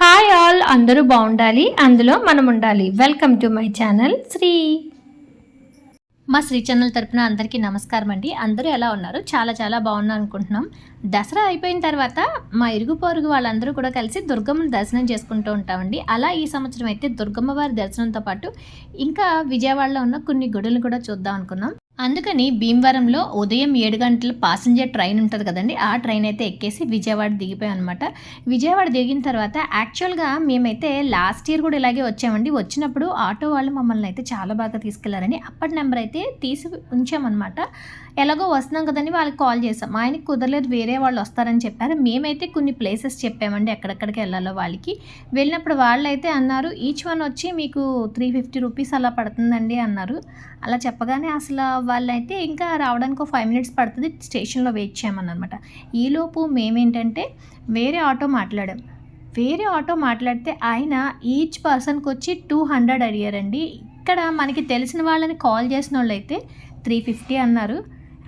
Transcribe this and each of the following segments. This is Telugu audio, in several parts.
హాయ్ ఆల్ అందరూ బాగుండాలి అందులో మనం ఉండాలి. Welcome to my channel Shri. మా శ్రీ ఛానల్ తరపున అందరికీ నమస్కారం అండి. అందరూ ఎలా ఉన్నారు? చాలా చాలా బాగున్నారు అనుకుంటున్నాం. దసరా అయిపోయిన తర్వాత మా ఇరుగు పొరుగు వాళ్ళందరూ కూడా కలిసి దుర్గమ్మని దర్శనం చేసుకుంటూ ఉంటామండి. అలా ఈ సంవత్సరం అయితే దుర్గమ్మ వారి దర్శనంతో పాటు ఇంకా విజయవాడలో ఉన్న కొన్ని గుడులు కూడా చూద్దాం అనుకున్నాం. అందుకని భీమవరంలో ఉదయం ఏడు గంటల పాసింజర్ ట్రైన్ ఉంటుంది కదండి ఆ ట్రైన్ అయితే ఎక్కేసి విజయవాడ దిగిపోయాం అనమాట విజయవాడ దిగిన తర్వాత యాక్చువల్గా మేమైతే లాస్ట్ ఇయర్ కూడా ఇలాగే వచ్చామండి. వచ్చినప్పుడు ఆటో వాళ్ళు మమ్మల్ని అయితే చాలా బాగా తీసుకెళ్ళారని అప్పటి నెంబర్ అయితే తీసి ఉంచామన్నమాట. ఎలాగో వస్తున్నాం కదని వాళ్ళకి కాల్ చేసాం ఆయనకి కుదరలేదు వేరే వాళ్ళు వస్తారని చెప్పారు. మేమైతే కొన్ని ప్లేసెస్ చెప్పామండి ఎక్కడెక్కడికి వెళ్ళాలో వాళ్ళకి. వెళ్ళినప్పుడు వాళ్ళు అయితే అన్నారు ఈచ్ వన్ వచ్చి మీకు త్రీ ఫిఫ్టీ రూపీస్ అలా పడుతుందండి అన్నారు. అలా చెప్పగానే అసలు వాళ్ళైతే ఇంకా రావడానికి ఒక ఫైవ్ మినిట్స్ పడుతుంది స్టేషన్లో వెయిట్ చేయమన్నమాట. ఈలోపు మేమేంటంటే వేరే ఆటో మాట్లాడాం. వేరే ఆటో మాట్లాడితే ఆయన ఈచ్ పర్సన్కి వచ్చి టూ హండ్రెడ్ అడిగారండి. ఇక్కడ మనకి తెలిసిన వాళ్ళని కాల్ చేసిన వాళ్ళు అయితే త్రీ ఫిఫ్టీ అన్నారు.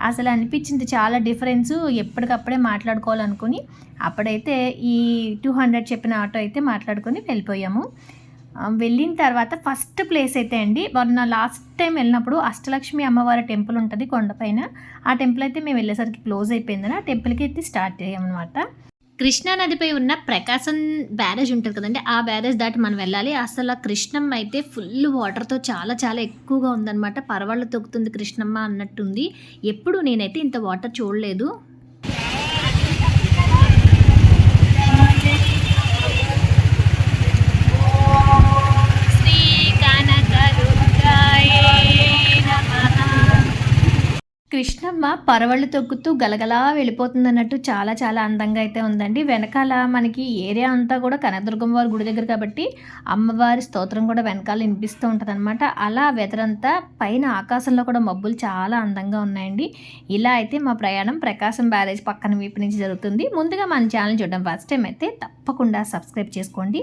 అసలు అనిపించింది చాలా డిఫరెన్స్. ఎప్పటికప్పుడే మాట్లాడుకోవాలనుకుని అప్పుడైతే ఈ టూ హండ్రెడ్ చెప్పిన ఆటో అయితే మాట్లాడుకొని వెళ్ళిపోయాము. వెళ్ళిన తర్వాత ఫస్ట్ ప్లేస్ అయితే అండి మొన్న లాస్ట్ టైం వెళ్ళినప్పుడు అష్టలక్ష్మి అమ్మవారి టెంపుల్ ఉంటుంది కొండపైన. ఆ టెంపుల్ అయితే మేము వెళ్ళేసరికి క్లోజ్ అయిపోయిందని ఆ టెంపుల్కి అయితే స్టార్ట్ అయ్యామన్నమాట. కృష్ణా నదిపై ఉన్న ప్రకాశం బ్యారేజ్ ఉంటుంది కదండి ఆ బ్యారేజ్ దాటి మనం వెళ్ళాలి. అసలు ఆ కృష్ణమ్మ అయితే ఫుల్ వాటర్తో చాలా చాలా ఎక్కువగా ఉందన్నమాట. పర్వాళ్ళు తొక్కుతుంది కృష్ణమ్మ అన్నట్టుంది. ఎప్పుడు నేనైతే ఇంత వాటర్ చూడలేదు కృష్ణమ్మ పరవళ్ళు తొక్కుతూ గలగలా వెళ్ళిపోతుందన్నట్టు చాలా చాలా అందంగా అయితే ఉందండి. వెనకాల మనకి ఏరియా అంతా కూడా కనకదుర్గమ్మ వారి గుడి దగ్గర కాబట్టి అమ్మవారి స్తోత్రం కూడా వెనకాల వినిపిస్తూ ఉంటుంది అనమాట అలా వెదరంతా పైన ఆకాశంలో కూడా మబ్బులు చాలా అందంగా ఉన్నాయండి. ఇలా అయితే మా ప్రయాణం ప్రకాశం బ్యారేజ్ పక్కన వైపు నుంచి జరుగుతుంది. ముందుగా మన ఛానల్ చూడడం ఫస్ట్ టైం అయితే తప్పకుండా సబ్స్క్రైబ్ చేసుకోండి.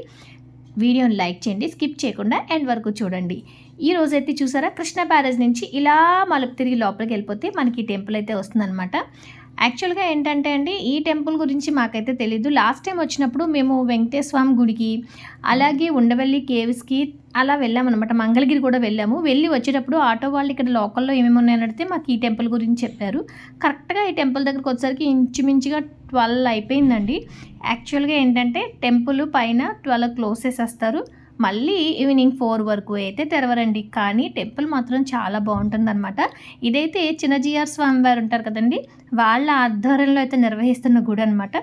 వీడియోని లైక్ చేయండి స్కిప్ చేయకుండా ఎండ్ వరకు చూడండి. ఈ రోజైతే చూసారా? కృష్ణ బ్యారేజ్ నుంచి ఇలా మలుపు తిరిగి లోపలికి వెళ్ళిపోతే మనకి ఈ టెంపుల్ అయితే వస్తుందన్నమాట. యాక్చువల్గా ఏంటంటే అండి ఈ టెంపుల్ గురించి మాకైతే తెలియదు లాస్ట్ టైం వచ్చినప్పుడు మేము వెంకటేశ్వర స్వామి గుడికి అలాగే ఉండవల్లి కేవ్స్కి అలా వెళ్ళామన్నమాట. మంగళగిరి కూడా వెళ్ళాము. వెళ్ళి వచ్చేటప్పుడు ఆటో వాళ్ళు ఇక్కడ లోకల్లో ఏమేమి ఉన్నాయని అడిగితే మాకు ఈ టెంపుల్ గురించి చెప్పారు. కరెక్ట్గా ఈ టెంపుల్ దగ్గరకు వచ్చేసరికి ఇంచుమించుగా ట్వెల్వ్ అయిపోయిందండి. యాక్చువల్గా ఏంటంటే టెంపుల్ పైన ట్వెల్వ్ క్లోజ్ చేసేస్తారు. మళ్ళీ ఈవినింగ్ ఫోర్ వరకు అయితే తెరవరండి. కానీ టెంపుల్ మాత్రం చాలా బాగుంటుందన్నమాట. ఇదైతే చిన్నజీఆర్ స్వామి వారు ఉంటారు కదండి వాళ్ళ ఆధ్వర్యంలో అయితే నిర్వహిస్తున్న గుడి అనమాట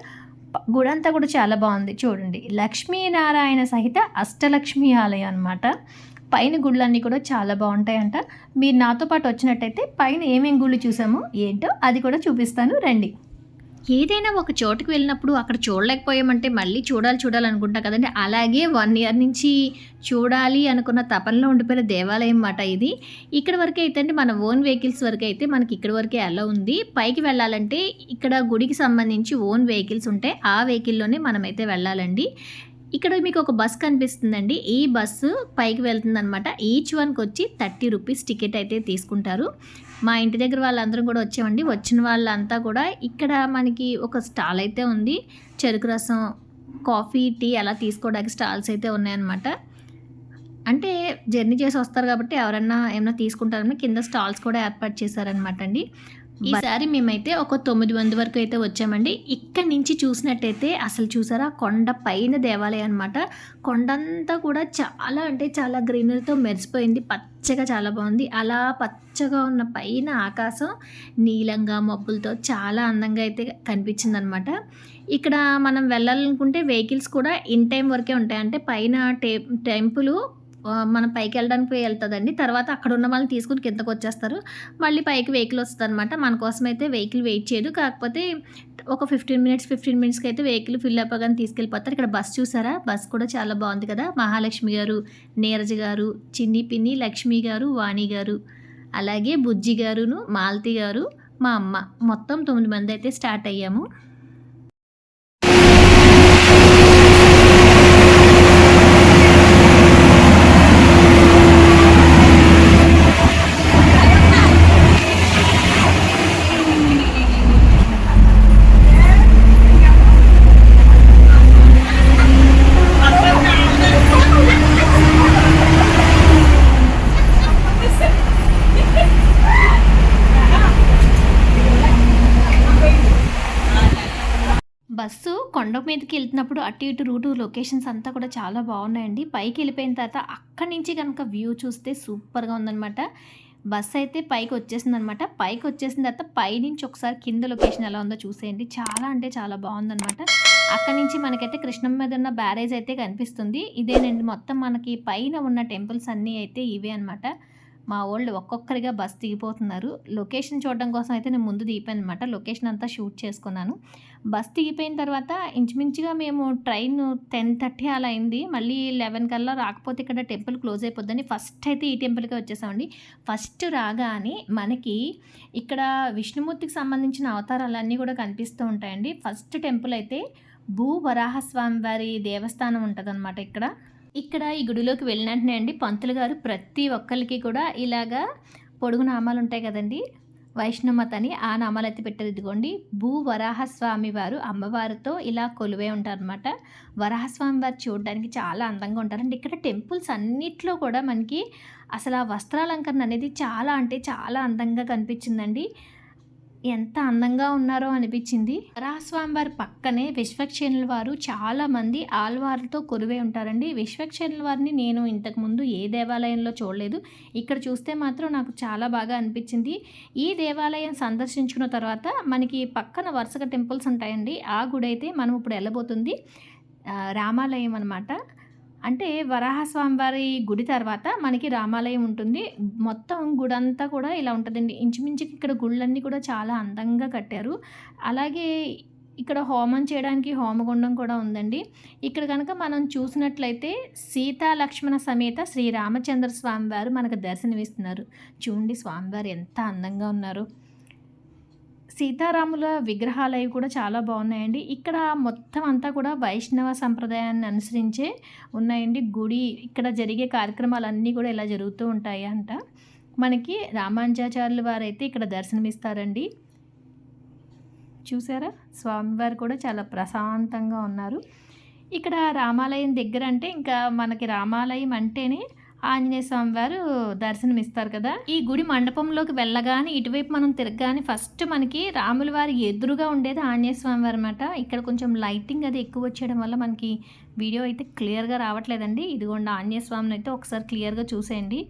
గుడి అంతా కూడా చాలా బాగుంది. చూడండి లక్ష్మీనారాయణ సహిత అష్టలక్ష్మి ఆలయం అనమాట పైన గుళ్ళన్నీ కూడా చాలా బాగుంటాయంట. మీరు నాతో పాటు వచ్చినట్టయితే పైన ఏమేమి గుళ్ళు చూసామో ఏంటో అది కూడా చూపిస్తాను. రండి. ఏదైనా ఒక చోటుకు వెళ్ళినప్పుడు అక్కడ చూడలేకపోయామంటే మళ్ళీ చూడాలి చూడాలనుకుంటాం కదండి. అలాగే వన్ ఇయర్ నుంచి చూడాలి అనుకున్న తపనలో ఉండిపోయిన దేవాలయం మాట ఇది. ఇక్కడ వరకు అయితే అంటే మన ఓన్ వెహికల్స్ వరకు అయితే మనకి ఇక్కడ వరకే అలా ఉంది. పైకి వెళ్ళాలంటే ఇక్కడ గుడికి సంబంధించి ఓన్ వెహికల్స్ ఉంటే ఆ వెహికల్లోనే మనమైతే వెళ్ళాలండి. ఇక్కడ మీకు ఒక బస్ కనిపిస్తుందండి. ఈ బస్సు పైకి వెళ్తుంది అనమాట ఈచ్ వన్కి వచ్చి థర్టీ రూపీస్ టికెట్ అయితే తీసుకుంటారు. మా ఇంటి దగ్గర వాళ్ళందరం కూడా వచ్చామండి. వచ్చిన వాళ్ళంతా కూడా ఇక్కడ మనకి ఒక స్టాల్ అయితే ఉంది. చెరుకు రసం కాఫీ టీ అలా తీసుకోవడానికి స్టాల్స్ అయితే ఉన్నాయన్నమాట. అంటే జర్నీ చేసి వస్తారు కాబట్టి ఎవరన్నా ఏమైనా తీసుకుంటారని కింద స్టాల్స్ కూడా ఏర్పాటు చేశారనమాట అండి. ఈసారి మేమైతే ఒక తొమ్మిది మంది వరకు అయితే వచ్చామండి. ఇక్కడి నుంచి చూసినట్టయితే అసలు చూసారా? కొండ పైన దేవాలయం అనమాట కొండంతా కూడా చాలా అంటే చాలా గ్రీనరీతో మెరిసిపోయింది. పచ్చగా చాలా బాగుంది. అలా పచ్చగా ఉన్న పైన ఆకాశం నీలంగా మబ్బులతో చాలా అందంగా అయితే కనిపించింది అనమాట ఇక్కడ మనం వెళ్ళాలనుకుంటే వెహికల్స్ కూడా ఇన్ టైం వరకే ఉంటాయి. అంటే పైన టే టెంపుల్ మనం పైకి వెళ్ళడానికి వెళ్తుందండి. తర్వాత అక్కడ ఉన్న వాళ్ళని తీసుకుని కిందకు వచ్చేస్తారు. మళ్ళీ పైకి వెహికల్ వస్తుంది అనమాట మన కోసం అయితే వెహికల్ వెయిట్ చేయదు కాకపోతే ఒక ఫిఫ్టీన్ మినిట్స్ ఫిఫ్టీన్ మినిట్స్కి అయితే వెహికల్ ఫిల్ అవ్వగానే తీసుకెళ్ళిపోతారు. ఇక్కడ బస్ చూసారా? బస్ కూడా చాలా బాగుంది కదా. మహాలక్ష్మి గారు నీరజ్ గారు చిన్ని పిన్ని లక్ష్మి గారు వాణి గారు అలాగే బుజ్జి గారును మాలతి గారు మా అమ్మ. మొత్తం తొమ్మిది మంది అయితే స్టార్ట్ అయ్యాము బస్సు కొండ మీదకి వెళ్తున్నప్పుడు అటు ఇటు రూటు లొకేషన్స్ అంతా కూడా చాలా బాగున్నాయండి. పైకి వెళ్ళిపోయిన తర్వాత అక్కడి నుంచి కనుక వ్యూ చూస్తే సూపర్గా ఉందన్నమాట. బస్ అయితే పైకి వచ్చేసింది అనమాట పైకి వచ్చేసిన తర్వాత పైనుంచి ఒకసారి కింద లొకేషన్ ఎలా ఉందో చూసేయండి. చాలా అంటే చాలా బాగుందనమాట అక్కడి నుంచి మనకైతే కృష్ణం మీద ఉన్న బ్యారేజ్ అయితే కనిపిస్తుంది. ఇదేనండి మొత్తం మనకి పైన ఉన్న టెంపుల్స్ అన్నీ అయితే ఇవే అనమాట మా వాళ్ళు ఒక్కొక్కరిగా బస్ దిగిపోతున్నారు. లొకేషన్ చూడడం కోసం అయితే నేను ముందు దిగిపోయాను అనమాట లొకేషన్ అంతా షూట్ చేసుకున్నాను. బస్ దిగిపోయిన తర్వాత ఇంచుమించుగా మేము ట్రైన్ టెన్ థర్టీ అలా అయింది. మళ్ళీ లెవెన్ కల్లా రాకపోతే ఇక్కడ టెంపుల్ క్లోజ్ అయిపోద్దని ఫస్ట్ అయితే ఈ టెంపుల్కే వచ్చేసామండి. ఫస్ట్ రాగానే మనకి ఇక్కడ విష్ణుమూర్తికి సంబంధించిన అవతారాలన్నీ కూడా కనిపిస్తూ ఉంటాయండి. ఫస్ట్ టెంపుల్ అయితే భూ వరాహస్వామి వారి దేవస్థానం ఉంటుందన్నమాట ఇక్కడ. ఇక్కడ ఈ గుడిలోకి వెళ్ళినట్టునే అండి పంతులు గారు ప్రతి ఒక్కరికి కూడా ఇలాగా పొడుగు నామాలు ఉంటాయి కదండి. వైష్ణవత అని ఆ నామాలు అయితే పెట్టారు. ఇదిగోండి భూ వరాహస్వామి వారు అమ్మవారితో ఇలా కొలువే ఉంటారనమాట వరాహస్వామి వారు చూడడానికి చాలా అందంగా ఉంటారండి ఇక్కడ టెంపుల్స్ అన్నిట్లో కూడా మనకి అసలు ఆ వస్త్రాలంకరణ అనేది చాలా అంటే చాలా అందంగా కనిపించిందండి. ఎంత అందంగా ఉన్నారో అనిపించింది. వరాహస్వామి వారి పక్కనే విశ్వక్షేణుల వారు చాలా మంది ఆల్వార్లతో కొలువై ఉంటారండి. విశ్వక్షేణుల వారిని నేను ఇంతకుముందు ఏ దేవాలయంలో చూడలేదు. ఇక్కడ చూస్తే మాత్రం నాకు చాలా బాగా అనిపించింది. ఈ దేవాలయం సందర్శించుకున్న తర్వాత మనకి పక్కన వరుసగా టెంపుల్స్ ఉంటాయండి. ఆ గుడి అయితే మనం ఇప్పుడు వెళ్ళబోతుంది. రామాలయం అనమాట అంటే వరాహస్వామి వారి గుడి తర్వాత మనకి రామాలయం ఉంటుంది. మొత్తం గుడంతా కూడా ఇలా ఉంటుందండి. ఇంచుమించుకి ఇక్కడ గుళ్ళన్నీ కూడా చాలా అందంగా కట్టారు. అలాగే ఇక్కడ హోమం చేయడానికి హోమగుండం కూడా ఉందండి. ఇక్కడ కనుక మనం చూసినట్లయితే సీతా లక్ష్మణ సమేత శ్రీ రామచంద్ర స్వామివారు మనకు దర్శనమిస్తున్నారు. చూడండి స్వామివారు ఎంత అందంగా ఉన్నారు. సీతారాముల విగ్రహాలు అవి కూడా చాలా బాగున్నాయండి. ఇక్కడ మొత్తం అంతా కూడా వైష్ణవ సంప్రదాయాన్ని అనుసరించే ఉన్నాయండి గుడి. ఇక్కడ జరిగే కార్యక్రమాలన్నీ కూడా ఇలా జరుగుతూ ఉంటాయి అంట మనకి రామానుజాచార్యుల వారు అయితే ఇక్కడ దర్శనమిస్తారండి. చూసారా? స్వామివారు కూడా చాలా ప్రశాంతంగా ఉన్నారు. ఇక్కడ రామాలయం దగ్గర అంటే ఇంకా మనకి రామాలయం అంటేనే ఆంజనేయ స్వామి వారు దర్శనం ఇస్తారు కదా. ఈ గుడి మండపంలోకి వెళ్ళగానే ఇటువైపు మనం తిరగగానే ఫస్ట్ మనకి రాముల వారి ఎదురుగా ఉండేది ఆంజనేయ స్వామి వారు అనమాట ఇక్కడ కొంచెం లైటింగ్ అది ఎక్కువ వచ్చేయడం వల్ల మనకి వీడియో అయితే క్లియర్గా రావట్లేదండి. ఇదిగోండి ఆంజనేయ స్వామిని అయితే ఒకసారి క్లియర్గా చూసేయండి.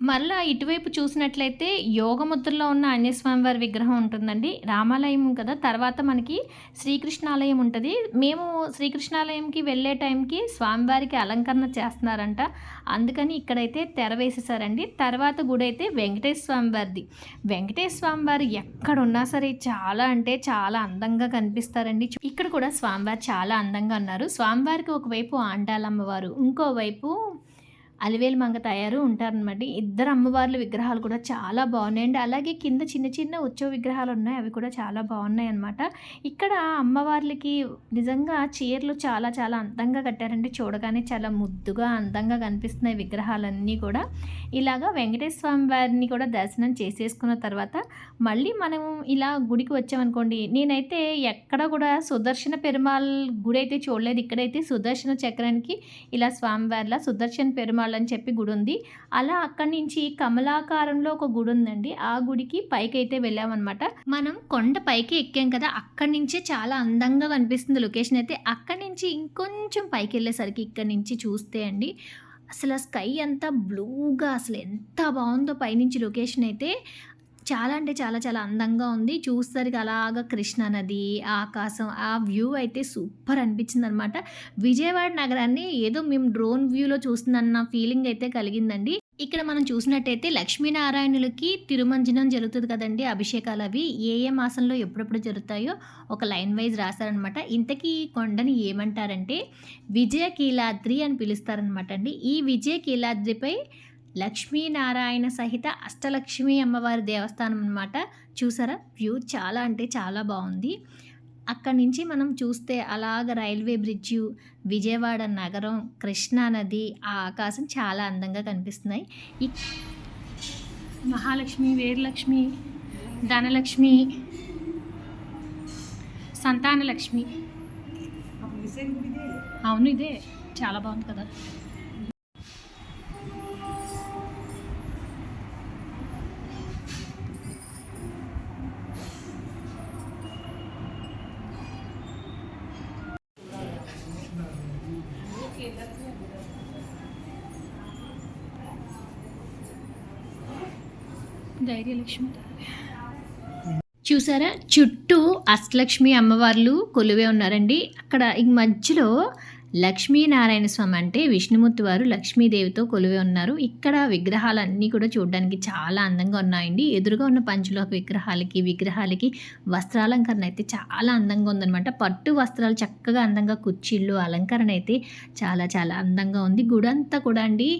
మరలా ఇటువైపు చూసినట్లయితే యోగముద్రలో ఉన్న ఆంజనేయస్వామివారి విగ్రహం ఉంటుందండి. రామాలయం కదా తర్వాత మనకి శ్రీకృష్ణాలయం ఉంటుంది. మేము శ్రీకృష్ణాలయంకి వెళ్ళే టైంకి స్వామివారికి అలంకరణ చేస్తున్నారంట. అందుకని ఇక్కడైతే తెర వేసేసారండి తర్వాత గుడి అయితే వెంకటేశ్వర స్వామివారిది. వెంకటేశ్వర స్వామివారు ఎక్కడున్నా సరే చాలా అంటే చాలా అందంగా కనిపిస్తారండి. ఇక్కడ కూడా స్వామివారు చాలా అందంగా ఉన్నారు. స్వామివారికి ఒకవైపు ఆండాలమ్మవారు ఇంకోవైపు అలివేలు మంగ తయారు ఉంటారనమాట ఇద్దరు అమ్మవార్ల విగ్రహాలు కూడా చాలా బాగున్నాయండి అలాగే కింద చిన్న చిన్న ఉత్సవ విగ్రహాలు ఉన్నాయి. అవి కూడా చాలా బాగున్నాయి అనమాట ఇక్కడ అమ్మవార్లకి నిజంగా చీరలు చాలా చాలా అందంగా కట్టారండి. చూడగానే చాలా ముద్దుగా అందంగా కనిపిస్తున్నాయి విగ్రహాలన్నీ కూడా. ఇలాగా వెంకటేశ్వర స్వామి వారిని కూడా దర్శనం చేసేసుకున్న తర్వాత మళ్ళీ మనం ఇలా గుడికి వచ్చామనుకోండి నేనైతే ఎక్కడ కూడా సుదర్శన పెరుమాళ్ గుడి అయితే చూడలేదు. ఇక్కడైతే సుదర్శన చక్రానికి ఇలా స్వామివారిలా సుదర్శన పెరుమాళ్ అని చెప్పి గుడి ఉంది అలా అక్కడి నుంచి కమలాకారంలో ఒక గుడి ఉందండి ఆ గుడికి పైకి అయితే వెళ్ళామన్నమాట. మనం కొండ పైకి ఎక్కాం కదా అక్కడి నుంచే చాలా అందంగా కనిపిస్తుంది లొకేషన్ అయితే. అక్కడి నుంచి ఇంకొంచెం పైకి వెళ్ళేసరికి ఇక్కడి నుంచి చూస్తే అండి అసలు స్కై అంతా బ్లూగా అసలు ఎంత బాగుందో పైనుంచి లొకేషన్ అయితే. చాలా అంటే చాలా చాలా అందంగా ఉంది. చూసేసరికి అలాగా కృష్ణా నది ఆకాశం ఆ వ్యూ అయితే సూపర్ అనిపించింది అనమాట విజయవాడ నగరాన్ని ఏదో మేము డ్రోన్ వ్యూలో చూస్తుందన్న ఫీలింగ్ అయితే కలిగిందండి. ఇక్కడ మనం చూసినట్టయితే లక్ష్మీనారాయణులకి తిరుమంజనం జరుగుతుంది కదండి అభిషేకాలు అవి. ఏ ఏ మాసంలో ఎప్పుడెప్పుడు జరుగుతాయో ఒక లైన్ వైజ్ రాశారనమాట ఇంతకీ ఈ కొండని ఏమంటారంటే విజయ కీలాద్రి అని పిలుస్తారనమాట అండి. ఈ విజయ కీలాద్రిపై లక్ష్మీనారాయణ సహిత అష్టలక్ష్మి అమ్మవారి దేవస్థానం అనమాట చూసారా? వ్యూ చాలా అంటే చాలా బాగుంది. అక్కడి నుంచి మనం చూస్తే అలాగ రైల్వే బ్రిడ్జ్ విజయవాడ నగరం కృష్ణా నది ఆ ఆకాశం చాలా అందంగా కనిపిస్తున్నాయి. ఈ మహాలక్ష్మి వీరలక్ష్మి ధనలక్ష్మి సంతానలక్ష్మి. అవును ఇదే. చాలా బాగుంది కదా. ధైర్యలక్ష్మి చూసారా? చుట్టూ అష్టలక్ష్మి అమ్మవార్లు కొలువే ఉన్నారండి. అక్కడ ఈ మధ్యలో లక్ష్మీనారాయణ స్వామి అంటే విష్ణుమూర్తి వారు లక్ష్మీదేవితో కొలువే ఉన్నారు. ఇక్కడ విగ్రహాలన్నీ కూడా చూడడానికి చాలా అందంగా ఉన్నాయండి. ఎదురుగా ఉన్న పంచులోక విగ్రహాలకి విగ్రహాలకి వస్త్రాలంకరణ అయితే చాలా అందంగా ఉందన్నమాట. పట్టు వస్త్రాలు చక్కగా అందంగా కుర్చీళ్ళు అలంకరణ అయితే చాలా చాలా అందంగా ఉంది. గుడంతా కూడా అండి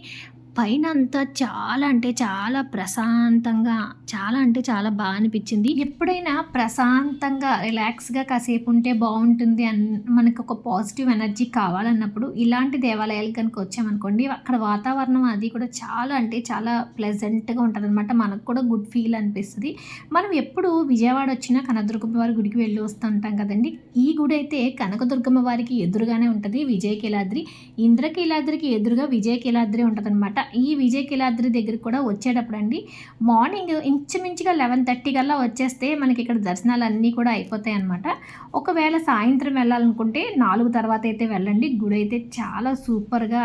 పైన అంతా చాలా అంటే చాలా ప్రశాంతంగా చాలా అంటే చాలా బాగా అనిపించింది. ఎప్పుడైనా ప్రశాంతంగా రిలాక్స్గా కాసేపు ఉంటే బాగుంటుంది అని మనకు ఒక పాజిటివ్ ఎనర్జీ కావాలన్నప్పుడు ఇలాంటి దేవాలయాలు కనుక వచ్చామనుకోండి అక్కడ వాతావరణం అది కూడా చాలా అంటే చాలా ప్లెజెంట్గా ఉంటుంది అనమాట మనకు కూడా గుడ్ ఫీల్ అనిపిస్తుంది. మనం ఎప్పుడు విజయవాడ వచ్చినా కనకదుర్గమ్మ వారి గుడికి వెళ్ళి వస్తుంటాం కదండి. ఈ గుడి అయితే కనకదుర్గమ్మ వారికి ఎదురుగానే ఉంటుంది. విజయకీలాద్రి ఇంద్రకీలాద్రికి ఎదురుగా విజయకీలాద్రి ఉంటుంది అనమాట ఈ విజయకిలాద్రి దగ్గరికి కూడా వచ్చేటప్పుడు అండి మార్నింగ్ ఇంచుమించుగా లెవెన్ థర్టీ కల్లా వచ్చేస్తే మనకి ఇక్కడ దర్శనాలు అన్నీ కూడా అయిపోతాయి అనమాట ఒకవేళ సాయంత్రం వెళ్ళాలనుకుంటే నాలుగు తర్వాత అయితే వెళ్ళండి. గుడి అయితే చాలా సూపర్గా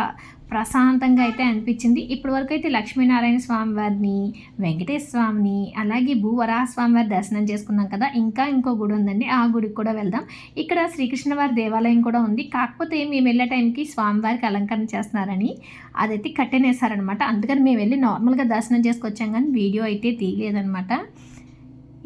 ప్రశాంతంగా అయితే అనిపించింది. ఇప్పటి వరకు అయితే లక్ష్మీనారాయణ స్వామి వారిని వెంకటేశ్వర స్వామిని అలాగే భూవరాహ స్వామి వారి దర్శనం చేసుకున్నాం కదా ఇంకా ఇంకో గుడి ఉందండి. ఆ గుడికి కూడా వెళ్దాం. ఇక్కడ శ్రీకృష్ణ వారి దేవాలయం కూడా ఉంది. కాకపోతే మేము వెళ్ళే టైంకి స్వామివారికి అలంకరణ చేస్తున్నారని అదైతే కట్టెనేసారనమాట అందుకని మేము వెళ్ళి నార్మల్గా దర్శనం చేసుకొచ్చాం కానీ వీడియో అయితే తీయలేదనమాట.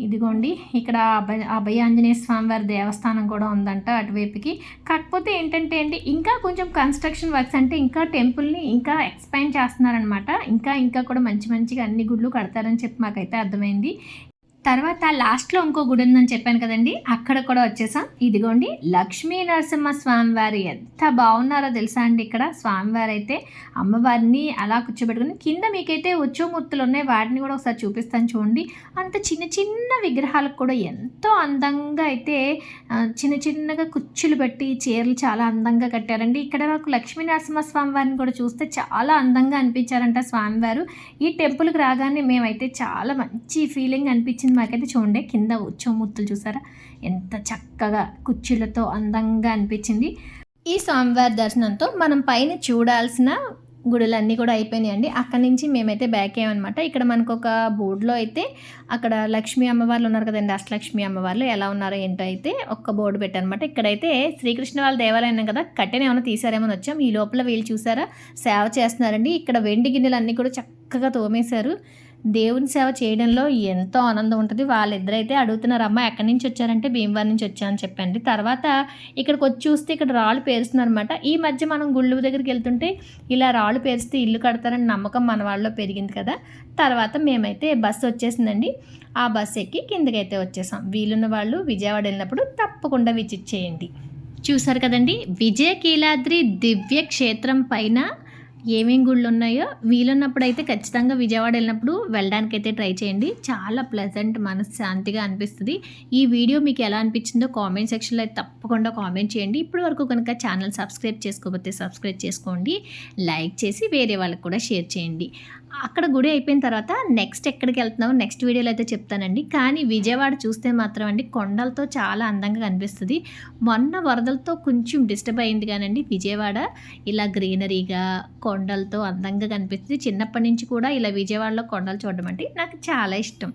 ఇదిగోండి ఇక్కడ అభయ అభయ ఆంజనేయ స్వామి వారి దేవస్థానం కూడా ఉందంట అటువైపుకి. కాకపోతే ఏంటంటే అండి ఇంకా కొంచెం కన్స్ట్రక్షన్ వర్క్స్ అంటే ఇంకా టెంపుల్ని ఇంకా ఎక్స్పాండ్ చేస్తున్నారనమాట. ఇంకా ఇంకా కూడా మంచి మంచిగా అన్ని గుళ్ళు కడతారని చెప్పి మాకైతే అర్థమైంది. తర్వాత లాస్ట్లో ఇంకో గుడి ఉందని చెప్పాను కదండి అక్కడ కూడా వచ్చేసాం. ఇదిగోండి లక్ష్మీ నరసింహ స్వామివారు ఎంత బాగున్నారో తెలుసా అండి ఇక్కడ? స్వామివారు అయితే అమ్మవారిని అలా కూర్చోబెట్టుకుని కింద మీకైతే ఉచ్చోమూర్తులు ఉన్నాయి వాటిని కూడా ఒకసారి చూపిస్తాను చూడండి. అంత చిన్న చిన్న విగ్రహాలకు కూడా ఎంతో అందంగా అయితే చిన్న చిన్నగా కుచ్చులు పెట్టి చీరలు చాలా అందంగా కట్టారండి. ఇక్కడ నాకు లక్ష్మీ నరసింహ స్వామివారిని కూడా చూస్తే చాలా అందంగా అనిపించారంట స్వామివారు. ఈ టెంపుల్కి రాగానే మేమైతే చాలా మంచి ఫీలింగ్ అనిపించింది. మాకైతే చూడండి కింద ఉచ్చమూర్తులు చూసారా? ఎంత చక్కగా కుర్చీలతో అందంగా అనిపించింది. ఈ స్వామివారి దర్శనంతో మనం పైన చూడాల్సిన గుడులన్నీ కూడా అయిపోయినాయండి. అక్కడి నుంచి మేమైతే బ్యాక్ అయ్యామన్నమాట. ఇక్కడ మనకు ఒక బోర్డులో అయితే అక్కడ లక్ష్మీ అమ్మవార్లు ఉన్నారు కదండి అష్టలక్ష్మి అమ్మవార్లు ఎలా ఉన్నారో ఏంటో అయితే ఒక్క బోర్డు పెట్టారనమాట ఇక్కడైతే శ్రీకృష్ణ వాళ్ళ దేవాలయం కదా కట్టెని ఏమైనా తీసారేమని వచ్చాం. ఈ లోపల వీళ్ళు చూసారా సేవ చేస్తున్నారండి. ఇక్కడ వెండి గిన్నెలు అన్నీ కూడా చక్కగా తోమేశారు. దేవుని సేవ చేయడంలో ఎంతో ఆనందం ఉంటుంది. వాళ్ళిద్దరైతే అడుగుతున్నారు అమ్మ ఎక్కడి నుంచి వచ్చారంటే భీమవరం నుంచి వచ్చామని చెప్పండి. తర్వాత ఇక్కడికి వచ్చి చూస్తే ఇక్కడ రాళ్ళు పేరుస్తున్నారు అనమాట ఈ మధ్య మనం గుళ్ళు దగ్గరికి వెళ్తుంటే ఇలా రాళ్ళు పేరిస్తే ఇల్లు కడతారని నమ్మకం మన వాళ్ళలో పెరిగింది కదా. తర్వాత మేమైతే బస్సు వచ్చేసిందండి. ఆ బస్సు ఎక్కి కిందకైతే వచ్చేసాం. వీలున్న వాళ్ళు విజయవాడ వెళ్ళినప్పుడు తప్పకుండా విజిట్ చేయండి. చూసారు కదండి? విజయ కీలాద్రి దివ్య క్షేత్రం పైన ఏమేం గుళ్ళు ఉన్నాయో వీలున్నప్పుడు అయితే ఖచ్చితంగా విజయవాడ వెళ్ళినప్పుడు వెళ్ళడానికి అయితే ట్రై చేయండి. చాలా ప్లెజెంట్ మనశ్శాంతిగా అనిపిస్తుంది. ఈ వీడియో మీకు ఎలా అనిపించిందో కామెంట్ సెక్షన్లో అయితే తప్పకుండా కామెంట్ చేయండి. ఇప్పటి వరకు కనుక ఛానల్ సబ్స్క్రైబ్ చేసుకోకపోతే సబ్స్క్రైబ్ చేసుకోండి. లైక్ చేసి వేరే వాళ్ళకి కూడా షేర్ చేయండి. అక్కడ గుడి అయిపోయిన తర్వాత నెక్స్ట్ ఎక్కడికి వెళ్తున్నామో నెక్స్ట్ వీడియోలో అయితే చెప్తానండి. కానీ విజయవాడ చూస్తే మాత్రం అండి కొండలతో చాలా అందంగా కనిపిస్తుంది. మొన్న వరదలతో కొంచెం డిస్టర్బ్ అయింది కానండి విజయవాడ. ఇలా గ్రీనరీగా కొండలతో అందంగా కనిపిస్తుంది. చిన్నప్పటి నుంచి కూడా ఇలా విజయవాడలో కొండలు చూడడం అంటే నాకు చాలా ఇష్టం.